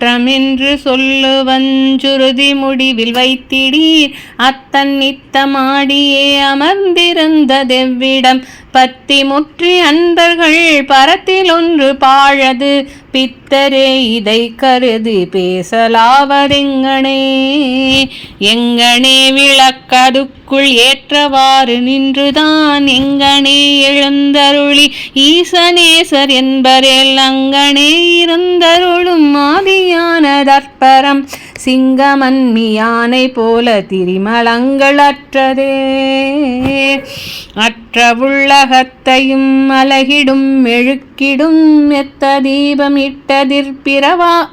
குற்றமென்று சொல்லுவஞ்சுருதி முடிவில் வைத்திடீர். அத்தன் நித்தமாடியே அமர்ந்திருந்ததெவ்விடம் பத்தி முற்றி அன்பர்கள் பரத்தில் ஒன்று பாழது. பித்தரே இதை கருதி பேசலாவதெங்கனே? எங்கனே விளக்கதுக்குள் ஏற்றவாறு நின்றுதான். எங்கனே எழுந்தருளி ஈசனேசர் என்பரில் அங்கனே இருந்தருளும் ஆதியான தர்ப்பரம் சிங்கமன்மி யானை போல திரிமலங்கள் அற்றதே அற்ற உள்ளகத்தையும் அலகிடும் மெழுக்கிடும் எத்த தீபம் இட்டதிற்பிறவா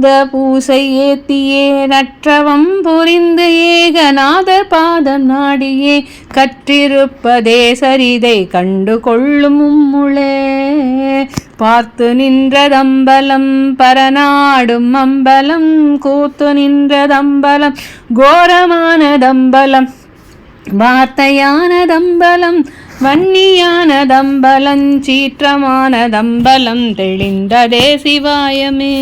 த பூசை ஏத்தியே. நற்றவம் புரிந்து ஏகநாதர் பாதம் நாடியே. கற்றிருப்பதே சரிதை கண்டு கொள்ளும் முளே பார்த்து நின்றதம்பலம் பரநாடும் அம்பலம் கூத்து நின்றதம்பலம் கோரமானதம்பலம் வார்த்தையானதம்பலம் வன்னியானதம்பலம் சீற்றமானதம்பலம் தெளிந்ததே சிவாயமே.